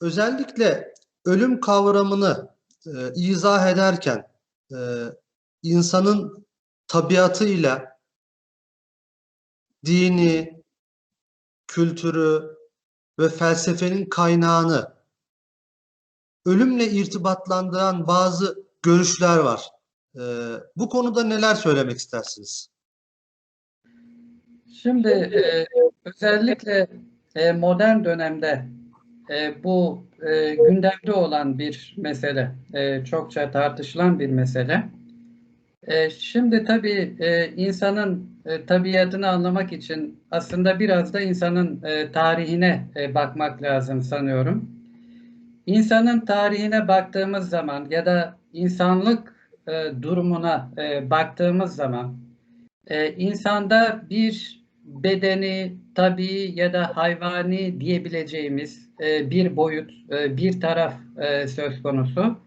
özellikle ölüm kavramını e, izah ederken e, insanın tabiatıyla dini, kültürü ve felsefenin kaynağını ölümle irtibatlandıran bazı görüşler var. E, bu konuda neler söylemek istersiniz? Şimdi e, özellikle e, modern dönemde e, bu e, gündemde olan bir mesele, e, çokça tartışılan bir mesele. E, şimdi tabii e, insanın e, tabiatını anlamak için aslında biraz da insanın e, tarihine e, bakmak lazım sanıyorum. İnsanın tarihine baktığımız zaman ya da insanlık e, durumuna e, baktığımız zaman e, insanda bir bedeni, tabii ya da hayvani diyebileceğimiz e, bir boyut, e, bir taraf e, söz konusu.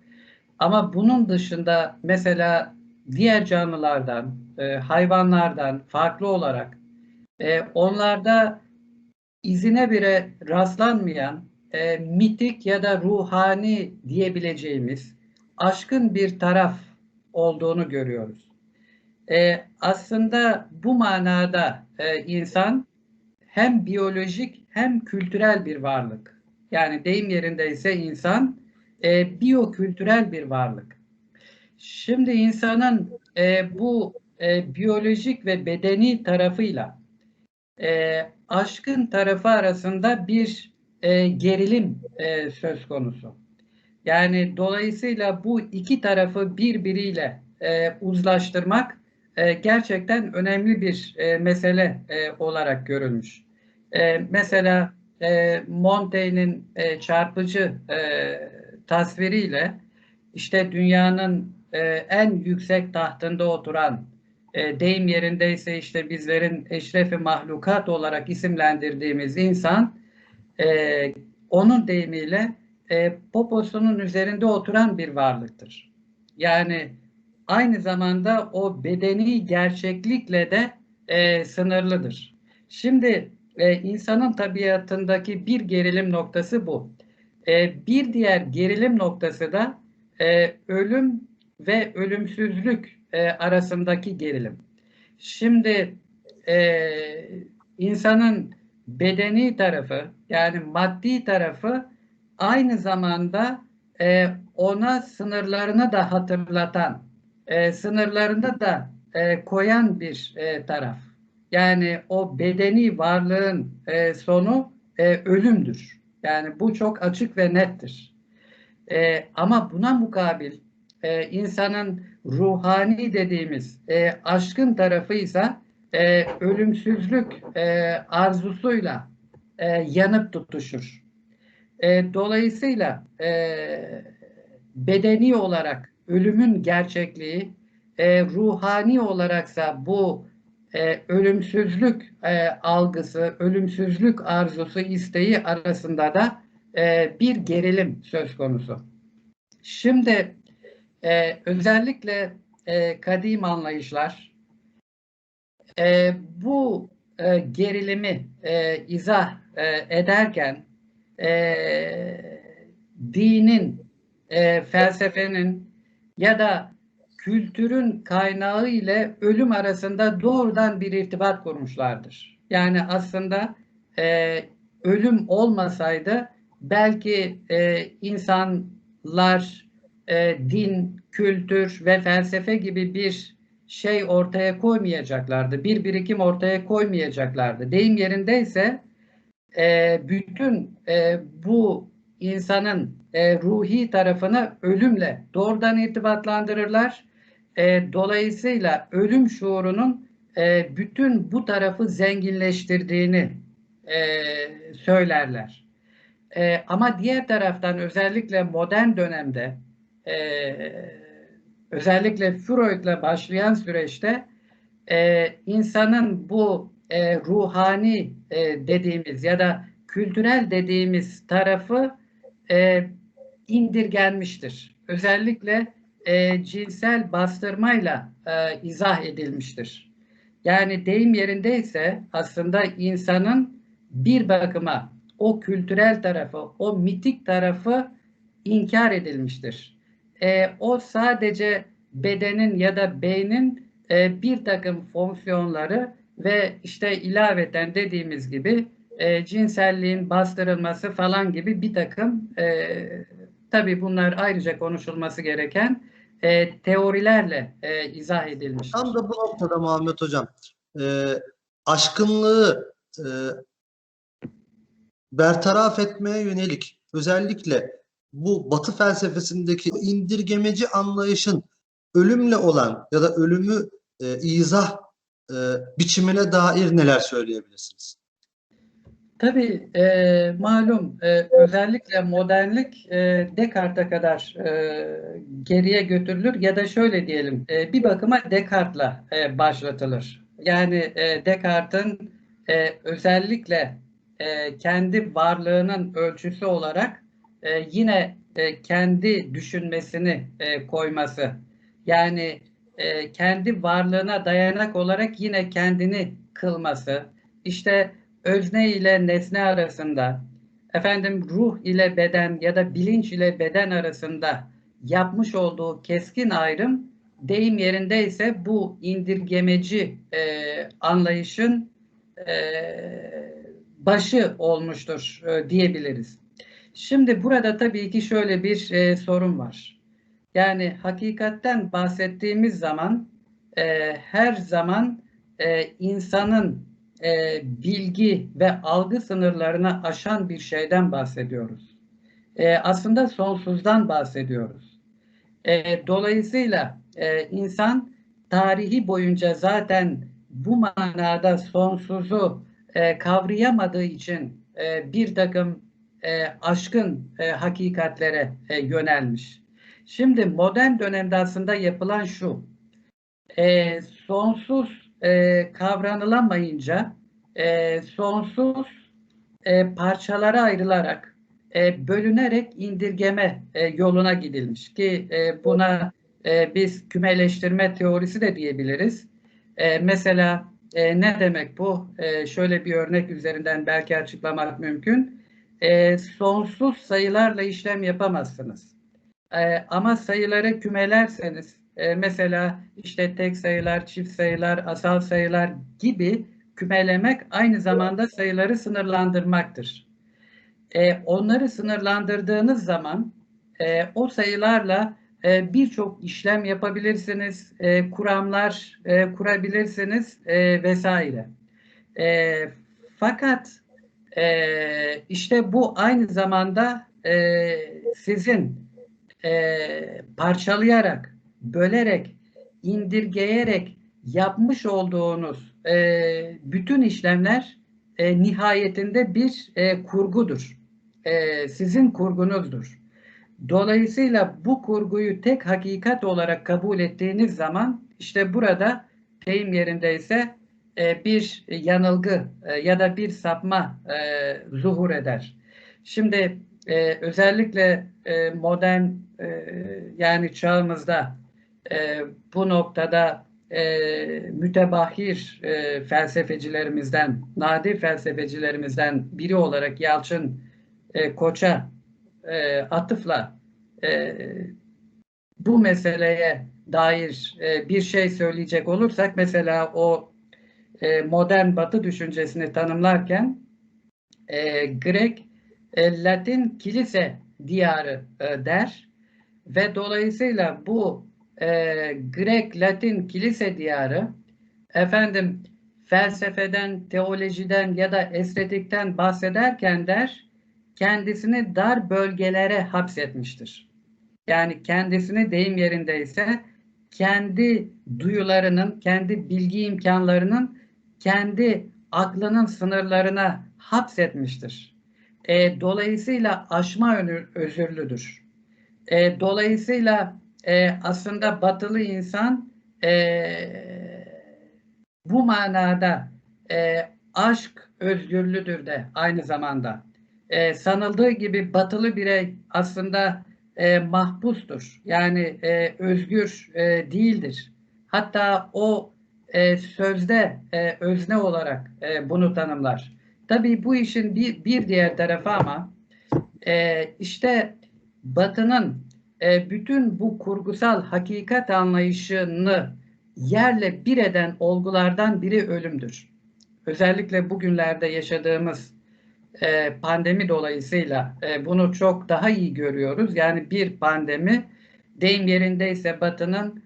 Ama bunun dışında mesela diğer canlılardan, e, hayvanlardan farklı olarak e, onlarda izine bile rastlanmayan e, mitik ya da ruhani diyebileceğimiz aşkın bir taraf olduğunu görüyoruz. E, aslında bu manada e, insan hem biyolojik hem kültürel bir varlık. Yani deyim yerindeyse insan e, biyokültürel bir varlık. Şimdi insanın e, bu e, biyolojik ve bedeni tarafıyla e, aşkın tarafı arasında bir e, gerilim e, söz konusu. Yani dolayısıyla bu iki tarafı birbiriyle e, uzlaştırmak e, gerçekten önemli bir e, mesele e, olarak görülmüş. Mesela e, Montaigne'in çarpıcı tasviriyle işte dünyanın en yüksek tahtında oturan e, deyim yerindeyse işte bizlerin eşrefi mahlukat olarak isimlendirdiğimiz insan onun deyimiyle poposunun üzerinde oturan bir varlıktır. Yani aynı zamanda o bedeni gerçeklikle de e, sınırlıdır. Şimdi e, insanın tabiatındaki bir gerilim noktası bu. E, bir diğer gerilim noktası da e, ölüm ve ölümsüzlük e, arasındaki gerilim. Şimdi e, insanın bedeni tarafı yani maddi tarafı aynı zamanda e, ona sınırlarını da hatırlatan e, sınırlarında da e, koyan bir e, taraf. Yani o bedeni varlığın e, sonu e, ölümdür. Yani bu çok açık ve nettir. E, ama buna mukabil e, insanın ruhani dediğimiz e, aşkın tarafıysa e, ölümsüzlük e, arzusuyla e, yanıp tutuşur. E, dolayısıyla e, bedeni olarak ölümün gerçekliği, e, ruhani olaraksa bu e, ölümsüzlük e, algısı, ölümsüzlük arzusu, isteği arasında da e, bir gerilim söz konusu. Şimdi e, özellikle e, kadim anlayışlar e, bu e, gerilimi e, izah e, ederken e, dinin, e, felsefenin ya da kültürün kaynağı ile ölüm arasında doğrudan bir irtibat kurmuşlardır. Yani aslında e, ölüm olmasaydı belki e, insanlar e, din, kültür ve felsefe gibi bir şey ortaya koymayacaklardı. Bir birikim ortaya koymayacaklardı. Deyim yerindeyse e, bütün e, bu insanın e, ruhi tarafını ölümle doğrudan irtibatlandırırlar. E, dolayısıyla ölüm şuurunun e, bütün bu tarafı zenginleştirdiğini e, söylerler. E, ama diğer taraftan özellikle modern dönemde e, özellikle Freud'la başlayan süreçte e, insanın bu e, ruhani e, dediğimiz ya da kültürel dediğimiz tarafı e, indirgenmiştir. Özellikle e, cinsel bastırmayla e, izah edilmiştir. Yani deyim yerindeyse aslında insanın bir bakıma o kültürel tarafı, o mitik tarafı inkar edilmiştir. E, o sadece bedenin ya da beynin e, bir takım fonksiyonları ve işte ilaveten dediğimiz gibi e, cinselliğin bastırılması falan gibi bir takım e, tabii bunlar ayrıca konuşulması gereken e, teorilerle e, izah edilmiştir. Tam da bu noktada Muhammed Hocam e, aşkınlığı e, bertaraf etmeye yönelik özellikle bu Batı felsefesindeki indirgemeci anlayışın ölümle olan ya da ölümü e, izah e, biçimine dair neler söyleyebilirsiniz? Tabii e, malum e, özellikle modernlik e, Descartes'e kadar e, geriye götürülür ya da şöyle diyelim e, bir bakıma Descartes'la e, başlatılır. Yani e, Descartes'in e, özellikle e, kendi varlığının ölçüsü olarak e, yine e, kendi düşünmesini e, koyması. Yani e, kendi varlığına dayanak olarak yine kendini kılması. İşte özne ile nesne arasında, efendim ruh ile beden ya da bilinç ile beden arasında yapmış olduğu keskin ayrım deyim yerinde ise bu indirgemeci e, anlayışın e, başı olmuştur e, diyebiliriz. Şimdi burada tabii ki şöyle bir e, sorun var. Yani hakikatten bahsettiğimiz zaman e, her zaman e, insanın e, bilgi ve algı sınırlarını aşan bir şeyden bahsediyoruz. E, aslında sonsuzdan bahsediyoruz. E, dolayısıyla e, insan tarihi boyunca zaten bu manada sonsuzu e, kavrayamadığı için e, bir takım e, aşkın e, hakikatlere e, yönelmiş. Şimdi modern dönemde aslında yapılan şu, e, sonsuz e, kavranılamayınca e, sonsuz e, parçalara ayrılarak, e, bölünerek indirgeme e, yoluna gidilmiş ki e, buna e, biz kümeleştirme teorisi de diyebiliriz. E, mesela e, ne demek bu? E, şöyle bir örnek üzerinden belki açıklamak mümkün. E, sonsuz sayılarla işlem yapamazsınız. E, ama sayıları kümelerseniz, e, mesela işte tek sayılar, çift sayılar, asal sayılar gibi kümelemek aynı zamanda sayıları sınırlandırmaktır. E, onları sınırlandırdığınız zaman e, o sayılarla e, birçok işlem yapabilirsiniz, e, kuramlar e, kurabilirsiniz e, vesaire. E, fakat e, işte bu aynı zamanda e, sizin e, parçalayarak, bölerek, indirgeyerek yapmış olduğunuz e, bütün işlemler e, nihayetinde bir e, kurgudur. E, sizin kurgunuzdur. Dolayısıyla bu kurguyu tek hakikat olarak kabul ettiğiniz zaman işte burada deyim yerindeyse e, bir yanılgı e, ya da bir sapma e, zuhur eder. Şimdi e, özellikle e, modern e, yani çağımızda e, bu noktada e, mütebahir e, felsefecilerimizden, nadir felsefecilerimizden biri olarak Yalçın e, Koç'a e, atıfla e, bu meseleye dair e, bir şey söyleyecek olursak mesela o e, modern batı düşüncesini tanımlarken e, Grek e, Latin kilise diyarı e, der ve dolayısıyla bu e, Grek Latin kilise diyarı efendim felsefeden, teolojiden ya da estetikten bahsederken der kendisini dar bölgelere hapsetmiştir. Yani kendisini deyim yerindeyse kendi duyularının, kendi bilgi imkanlarının, kendi aklının sınırlarına hapsetmiştir. E, dolayısıyla aşma özürlüdür. E, dolayısıyla e, aslında batılı insan e, bu manada e, aşk özgürlüdür de aynı zamanda. E, sanıldığı gibi batılı birey aslında e, mahpustur. Yani e, özgür e, değildir. Hatta o e, sözde e, özne olarak e, bunu tanımlar. tabii bu işin bir, bir diğer tarafı ama e, işte Batı'nın e, bütün bu kurgusal hakikat anlayışını yerle bir eden olgulardan biri ölümdür. Özellikle bugünlerde yaşadığımız e, pandemi dolayısıyla e, bunu çok daha iyi görüyoruz. Yani bir pandemi deyim yerindeyse Batı'nın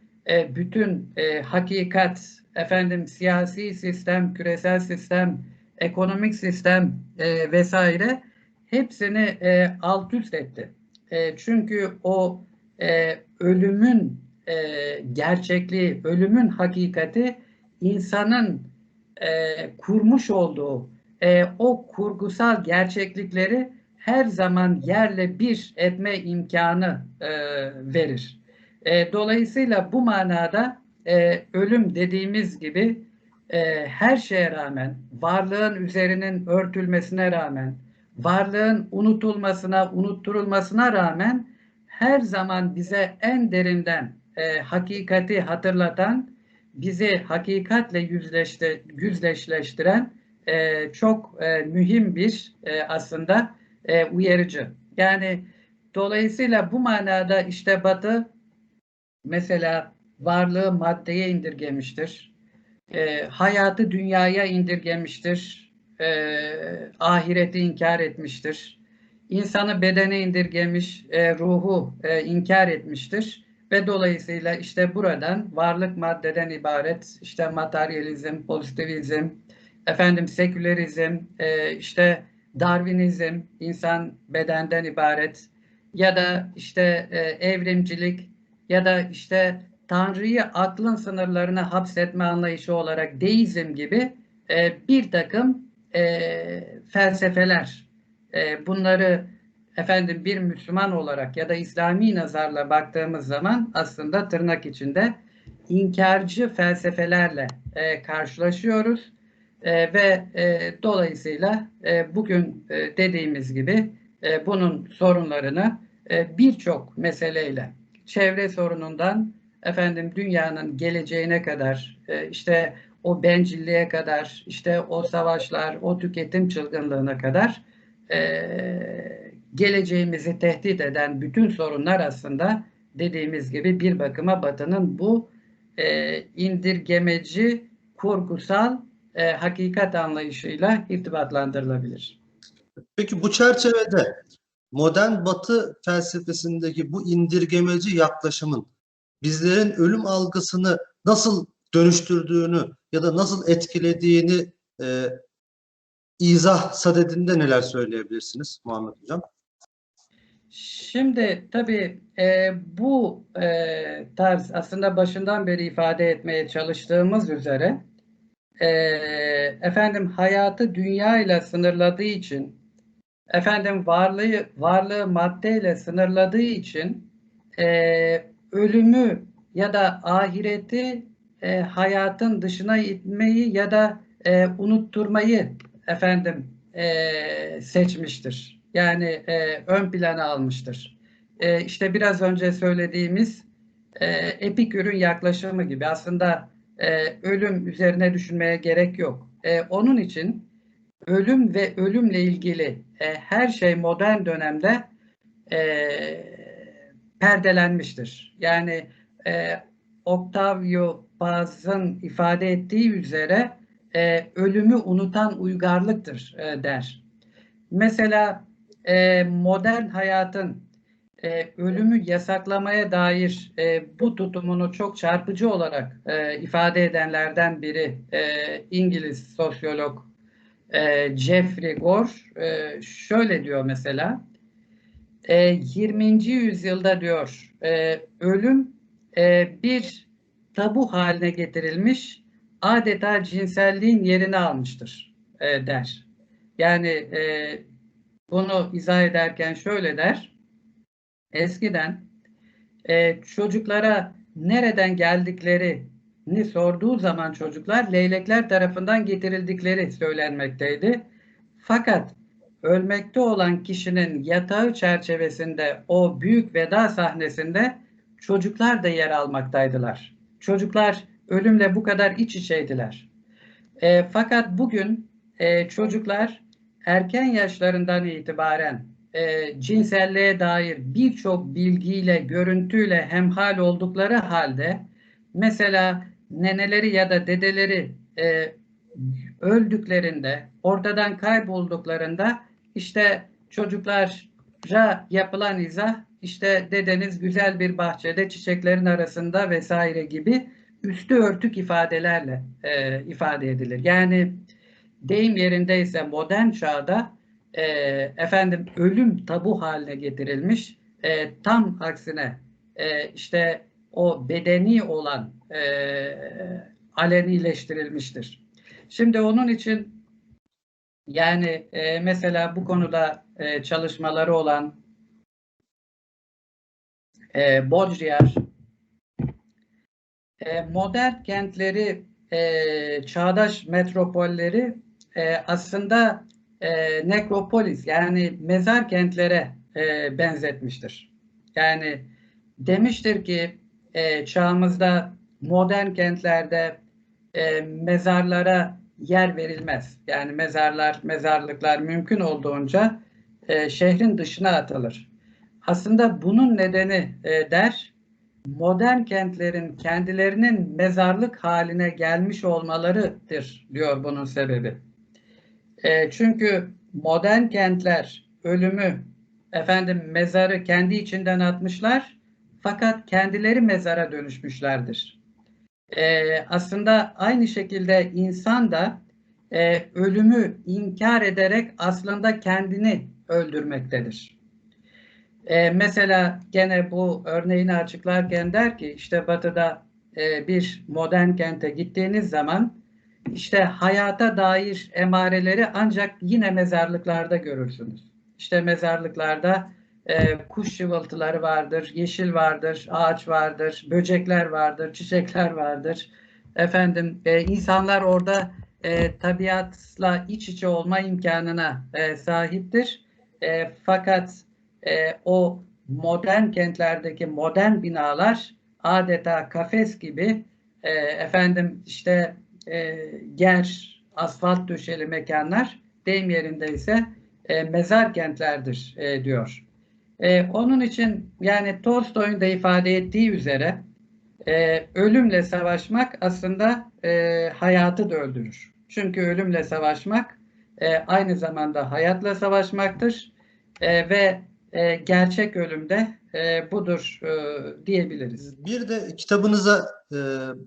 bütün hakikat, efendim siyasi sistem, küresel sistem, ekonomik sistem vesaire hepsini e, alt üst etti. E, çünkü o e, ölümün e, gerçekliği, ölümün hakikati insanın e, kurmuş olduğu e, o kurgusal gerçeklikleri her zaman yerle bir etme imkanı e, verir. E, dolayısıyla bu manada e, ölüm dediğimiz gibi e, her şeye rağmen, varlığın üzerinin örtülmesine rağmen, varlığın unutulmasına, unutturulmasına rağmen her zaman bize en derinden e, hakikati hatırlatan, bizi hakikatle yüzleşti, yüzleşleştiren e, çok e, mühim bir e, aslında e, uyarıcı. Yani dolayısıyla bu manada işte Batı mesela varlığı maddeye indirgemiştir. E, hayatı dünyaya indirgemiştir. E, ahireti inkar etmiştir. İnsanı bedene indirgemiş, e, ruhu e, inkar etmiştir. Ve dolayısıyla işte buradan varlık maddeden ibaret, işte materyalizm, pozitivizm, efendim sekülerizm, e, işte Darwinizm, insan bedenden ibaret ya da işte e, evrimcilik ya da işte Tanrı'yı aklın sınırlarına hapsetme anlayışı olarak deizm gibi e, bir takım e, felsefeler. E, bunları efendim bir Müslüman olarak ya da İslami nazarla baktığımız zaman aslında tırnak içinde inkarcı felsefelerle e, karşılaşıyoruz e, ve e, dolayısıyla e, bugün e, dediğimiz gibi e, bunun sorunlarını e, birçok meseleyle çevre sorunundan efendim dünyanın geleceğine kadar e, işte o bencilliğe kadar işte o savaşlar o tüketim çılgınlığına kadar e, geleceğimizi tehdit eden bütün sorunlar aslında dediğimiz gibi bir bakıma Batı'nın bu e, indirgemeci kurgusal e, hakikat anlayışıyla irtibatlandırılabilir. Peki bu çerçevede modern batı felsefesindeki bu indirgemeci yaklaşımın bizlerin ölüm algısını nasıl dönüştürdüğünü ya da nasıl etkilediğini e, izah sadedinde neler söyleyebilirsiniz Muhammed Hocam? Şimdi tabii e, bu e, tarz aslında başından beri ifade etmeye çalıştığımız üzere e, efendim hayatı dünya ile sınırladığı için efendim varlığı varlığı maddeyle sınırladığı için e, ölümü ya da ahireti e, hayatın dışına itmeyi ya da e, unutturmayı efendim e, seçmiştir. Yani e, ön plana almıştır. E, işte biraz önce söylediğimiz e, epikürün yaklaşımı gibi aslında e, ölüm üzerine düşünmeye gerek yok. E, onun için ölüm ve ölümle ilgili e, her şey modern dönemde e, perdelenmiştir. Yani e, Octavio Paz'ın ifade ettiği üzere e, ölümü unutan uygarlıktır e, der. Mesela e, modern hayatın e, ölümü yasaklamaya dair e, bu tutumunu çok çarpıcı olarak e, ifade edenlerden biri e, İngiliz sosyolog e, Jeffrey Gore e, şöyle diyor mesela e, 20. yüzyılda diyor e, ölüm e, bir tabu haline getirilmiş adeta cinselliğin yerini almıştır e, der. Yani e, bunu izah ederken şöyle der. Eskiden e, çocuklara nereden geldiklerini sorduğu zaman çocuklar leylekler tarafından getirildikleri söylenmekteydi. Fakat ölmekte olan kişinin yatağı çerçevesinde o büyük veda sahnesinde çocuklar da yer almaktaydılar. Çocuklar ölümle bu kadar iç içeydiler. E, fakat bugün e, çocuklar erken yaşlarından itibaren e, cinselliğe dair birçok bilgiyle, görüntüyle hemhal oldukları halde mesela neneleri ya da dedeleri e, öldüklerinde, ortadan kaybolduklarında işte çocuklara yapılan izah işte dedeniz güzel bir bahçede çiçeklerin arasında vesaire gibi üstü örtük ifadelerle e, ifade edilir. Yani deyim yerindeyse modern çağda e, efendim ölüm tabu haline getirilmiş. E, tam aksine e, işte o bedeni olan e, alenileştirilmiştir. Şimdi onun için yani e, mesela bu konuda e, çalışmaları olan e, Baudrillard e, modern kentleri, e, çağdaş metropolleri e, aslında e, nekropolis yani mezar kentlere e, benzetmiştir. Yani demiştir ki e, çağımızda modern kentlerde e, mezarlara yer verilmez. Yani mezarlar, mezarlıklar mümkün olduğunca e, şehrin dışına atılır. Aslında bunun nedeni e, der, modern kentlerin kendilerinin mezarlık haline gelmiş olmalarıdır diyor bunun sebebi. E, çünkü modern kentler ölümü, efendim mezarı kendi içinden atmışlar fakat kendileri mezara dönüşmüşlerdir. E, aslında aynı şekilde insan da e, ölümü inkar ederek aslında kendini öldürmektedir. E, mesela gene bu örneğini açıklarken der ki işte batıda e, bir modern kente gittiğiniz zaman işte hayata dair emareleri ancak yine mezarlıklarda görürsünüz. İşte mezarlıklarda e, kuş cıvıltıları vardır, yeşil vardır, ağaç vardır, böcekler vardır, çiçekler vardır. Efendim e, insanlar orada e, tabiatla iç içe olma imkanına e, sahiptir. E, fakat e, o modern kentlerdeki modern binalar adeta kafes gibi e, efendim işte e, ger, asfalt döşeli mekanlar deyim yerinde ise e, mezar kentlerdir e, diyor. E, onun için yani Tolstoy'un da ifade ettiği üzere e, ölümle savaşmak aslında e, hayatı da öldürür. Çünkü ölümle savaşmak e, aynı zamanda hayatla savaşmaktır e, ve e, gerçek ölümde e, budur e, diyebiliriz. Bir de kitabınıza e,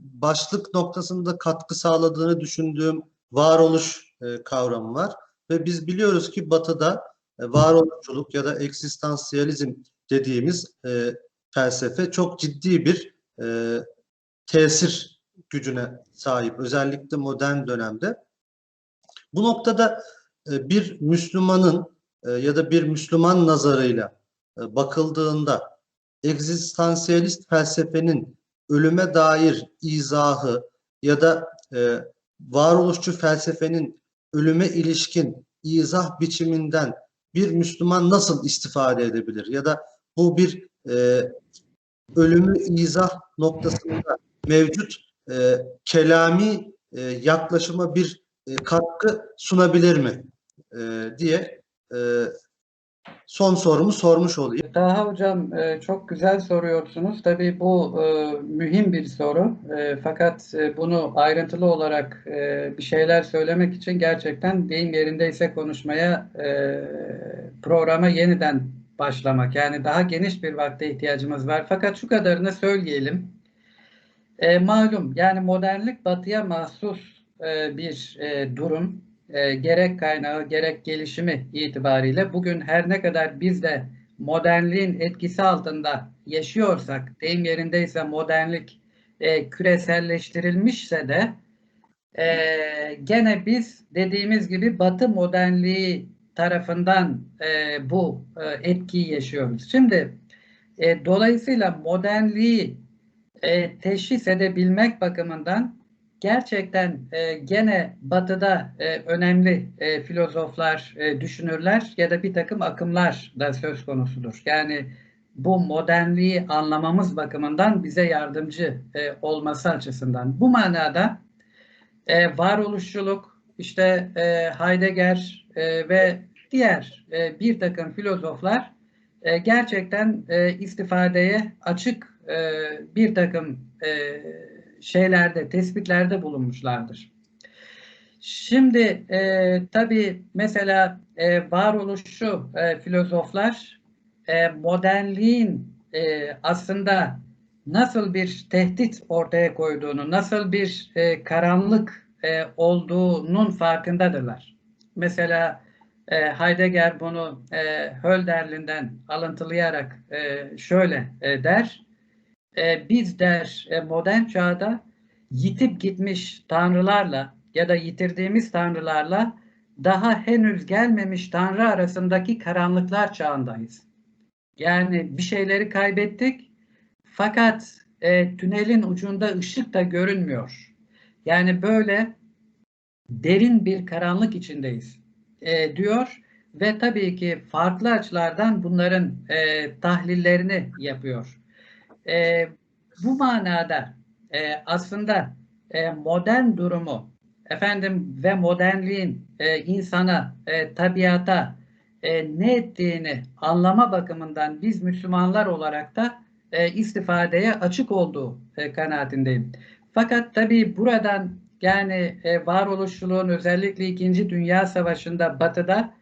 başlık noktasında katkı sağladığını düşündüğüm varoluş e, kavramı var. Ve biz biliyoruz ki Batı'da e, varoluşçuluk ya da eksistansiyalizm dediğimiz e, felsefe çok ciddi bir e, tesir gücüne sahip. Özellikle modern dönemde. Bu noktada e, bir Müslümanın e, ya da bir Müslüman nazarıyla e, bakıldığında egzistansiyalist felsefenin ölüme dair izahı ya da e, varoluşçu felsefenin ölüme ilişkin izah biçiminden bir Müslüman nasıl istifade edebilir? Ya da bu bir ölümü izah noktasında mevcut e, kelami yaklaşıma bir katkı sunabilir mi? Diye e, son sorumu sormuş olayım. Daha hocam e, çok güzel soruyorsunuz. Tabii bu e, mühim bir soru. E, fakat bunu ayrıntılı olarak bir şeyler söylemek için gerçekten deyim yerindeyse konuşmaya programa yeniden başlamak. Yani daha geniş bir vakte ihtiyacımız var. Fakat şu kadarını söyleyelim. Malum yani modernlik batıya mahsus bir durum e, gerek kaynağı gerek gelişimi itibariyle bugün her ne kadar biz de modernliğin etkisi altında yaşıyorsak, deyim yerindeyse modernlik e, küreselleştirilmişse de e, gene biz dediğimiz gibi Batı modernliği tarafından e, bu e, etkiyi yaşıyoruz. Şimdi e, dolayısıyla modernliği e, teşhis edebilmek bakımından gerçekten e, gene batıda e, önemli e, filozoflar, e, düşünürler ya da bir takım akımlar da söz konusudur. Yani bu modernliği anlamamız bakımından bize yardımcı e, olması açısından. Bu manada e, varoluşçuluk, işte e, Heidegger e, ve diğer e, bir takım filozoflar e, gerçekten e, istifadeye açık e, bir takım e, şeylerde, tespitlerde bulunmuşlardır. Şimdi e, tabii mesela e, varoluşçu e, filozoflar e, modernliğin e, aslında nasıl bir tehdit ortaya koyduğunu, nasıl bir e, karanlık e, olduğunun farkındadırlar. Mesela e, Heidegger bunu e, Hölderlin'den alıntılayarak e, şöyle e, der. E, biz der e, modern çağda yitip gitmiş tanrılarla ya da yitirdiğimiz tanrılarla daha henüz gelmemiş tanrı arasındaki karanlıklar çağındayız. Yani bir şeyleri kaybettik fakat e, tünelin ucunda ışık da görünmüyor. Yani böyle derin bir karanlık içindeyiz e, diyor ve tabii ki farklı açılardan bunların e, tahlillerini yapıyor. E, bu manada e, aslında e, modern durumu efendim ve modernliğin e, insana, e, tabiata e, ne ettiğini anlama bakımından biz Müslümanlar olarak da e, istifadeye açık olduğu e, kanaatindeyim. Fakat tabii buradan yani e, varoluşçuluğun özellikle İkinci Dünya Savaşı'nda Batı'da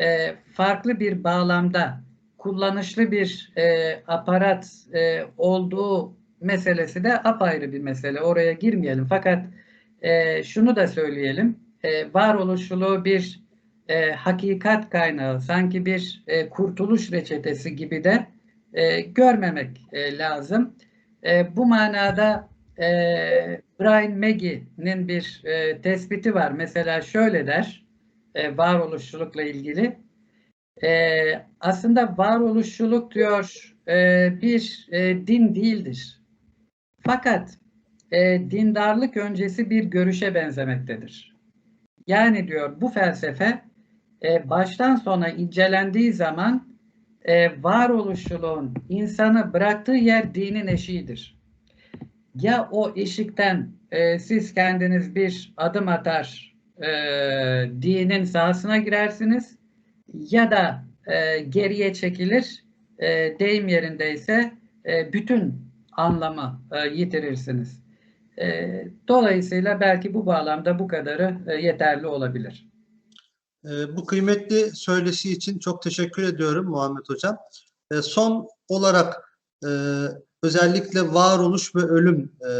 e, farklı bir bağlamda kullanışlı bir e, aparat e, olduğu meselesi de apayrı bir mesele. Oraya girmeyelim. Fakat e, şunu da söyleyelim. E, varoluşçuluğu bir e, hakikat kaynağı, sanki bir e, kurtuluş reçetesi gibi de e, görmemek e, lazım. E, bu manada e, Brian Maggie'nin bir e, tespiti var. Mesela şöyle der, e, varoluşçulukla ilgili. E, aslında varoluşçuluk diyor e, bir e, din değildir. Fakat e, dindarlık öncesi bir görüşe benzemektedir. Yani diyor bu felsefe e, baştan sona incelendiği zaman e, varoluşçuluğun insanı bıraktığı yer dinin eşiğidir. Ya o eşikten e, siz kendiniz bir adım atar e, dinin sahasına girersiniz ya da e, geriye çekilir e, deyim yerindeyse e, bütün anlamı e, yitirirsiniz. E, dolayısıyla belki bu bağlamda bu kadarı e, yeterli olabilir. E, bu kıymetli söyleşi için çok teşekkür ediyorum Muhammed Hocam. E, son olarak e, özellikle varoluş ve ölüm e,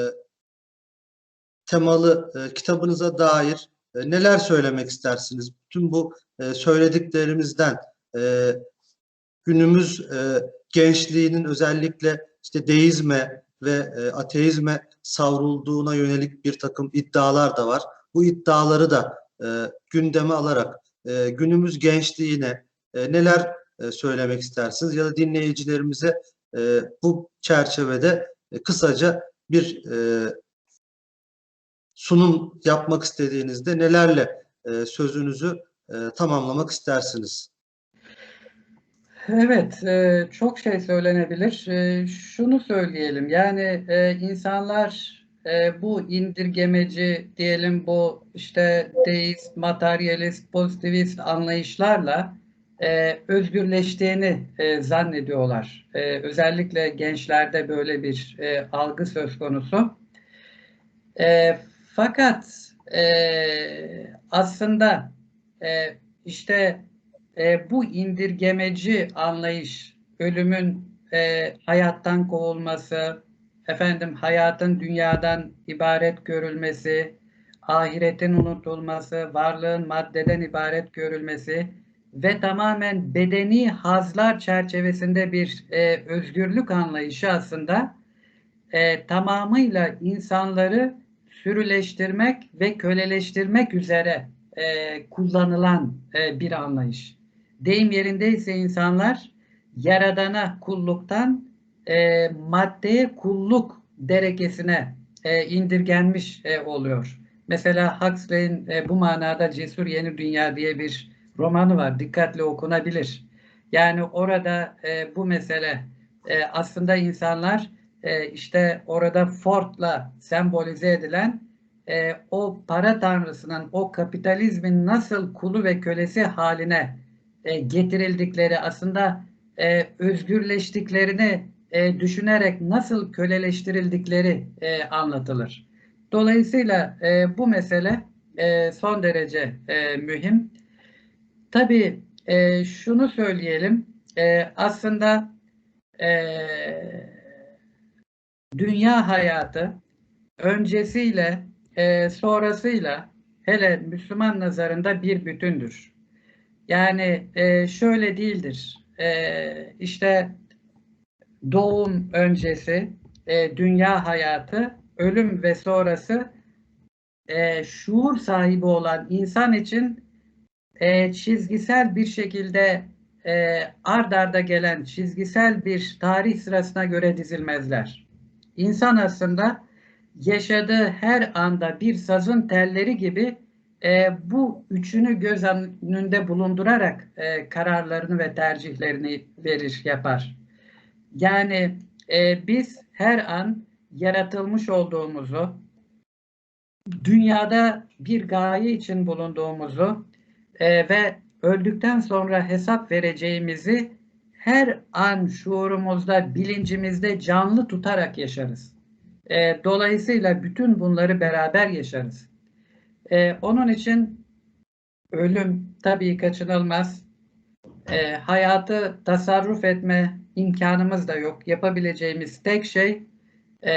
temalı e, kitabınıza dair e, neler söylemek istersiniz? Tüm bu e, söylediklerimizden e, günümüz gençliğinin özellikle işte deizme ve ateizme savrulduğuna yönelik bir takım iddialar da var. Bu iddiaları da gündeme alarak günümüz gençliğine neler söylemek istersiniz ya da dinleyicilerimize bu çerçevede kısaca bir e, sunum yapmak istediğinizde nelerle e, sözünüzü e, tamamlamak istersiniz? Evet, e, çok şey söylenebilir. E, şunu söyleyelim, yani e, insanlar bu indirgemeci diyelim bu işte deist, materyalist, pozitivist anlayışlarla özgürleştiğini zannediyorlar. Özellikle gençlerde böyle bir algı söz konusu. Fakat e, aslında e, işte e, bu indirgemeci anlayış, ölümün e, hayattan kovulması, efendim hayatın dünyadan ibaret görülmesi, ahiretin unutulması, varlığın maddeden ibaret görülmesi ve tamamen bedeni hazlar çerçevesinde bir e, özgürlük anlayışı aslında e, tamamıyla insanları sürüleştirmek ve köleleştirmek üzere e, kullanılan e, bir anlayış. Deyim yerindeyse insanlar yaradana kulluktan e, maddeye kulluk derekesine e, indirgenmiş e, oluyor. Mesela Huxley'in e, bu manada Cesur Yeni Dünya diye bir romanı var. Dikkatli okunabilir. Yani orada e, bu mesele e, aslında insanlar e, işte orada Ford'la sembolize edilen e, o para tanrısının, o kapitalizmin nasıl kulu ve kölesi haline e, getirildikleri, aslında e, özgürleştiklerini e, düşünerek nasıl köleleştirildikleri e, anlatılır. Dolayısıyla e, bu mesele e, son derece e, mühim. Tabii e, şunu söyleyelim, e, aslında e, dünya hayatı öncesiyle e, sonrasıyla hele Müslüman nazarında bir bütündür. Yani e, şöyle değildir. E, işte doğum öncesi e, dünya hayatı, ölüm ve sonrası e, şuur sahibi olan insan için e, çizgisel bir şekilde e, ard arda gelen çizgisel bir tarih sırasına göre dizilmezler. İnsan aslında yaşadığı her anda bir sazın telleri gibi e, bu üçünü göz önünde bulundurarak e, kararlarını ve tercihlerini verir, yapar. Yani e, biz her an yaratılmış olduğumuzu, dünyada bir gaye için bulunduğumuzu e, ve öldükten sonra hesap vereceğimizi her an şuurumuzda, bilincimizde canlı tutarak yaşarız. E, dolayısıyla bütün bunları beraber yaşarız. E, onun için ölüm tabii kaçınılmaz. E, hayatı tasarruf etme imkanımız da yok. Yapabileceğimiz tek şey e,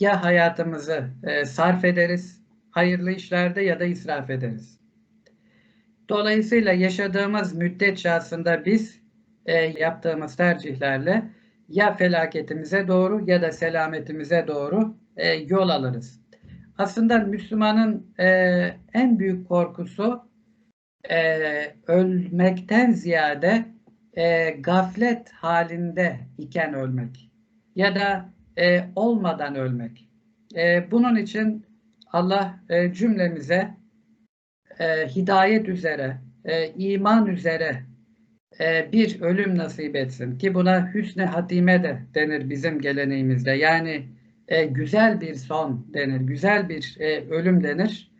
ya hayatımızı e, sarf ederiz, hayırlı işlerde ya da israf ederiz. Dolayısıyla yaşadığımız müddetçe aslında biz e, yaptığımız tercihlerle ya felaketimize doğru ya da selametimize doğru e, yol alırız. Aslında Müslümanın e, en büyük korkusu e, ölmekten ziyade e, gaflet halinde iken ölmek ya da e, olmadan ölmek. E, bunun için Allah e, cümlemize e, hidayet üzere, e, iman üzere e, bir ölüm nasip etsin. Ki buna hüsne hatime de denir bizim geleneğimizde. Yani e, güzel bir son denir, güzel bir e, ölüm denir.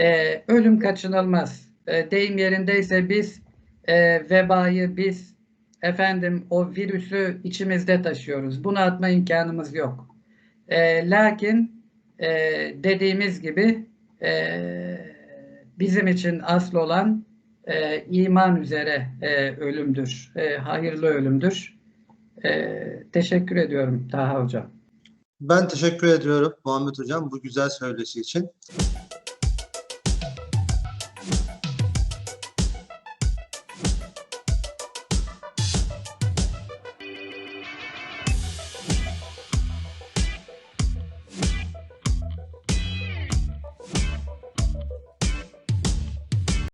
E, ölüm kaçınılmaz. E, deyim yerindeyse biz e, vebayı, biz efendim o virüsü içimizde taşıyoruz. Bunu atma imkanımız yok. E, lakin e, dediğimiz gibi e, bizim için asıl olan e, iman üzere e, ölümdür. E, hayırlı ölümdür. E, teşekkür ediyorum Taha Hocam. Ben teşekkür ediyorum Muhammed Hocam bu güzel söyleşi için.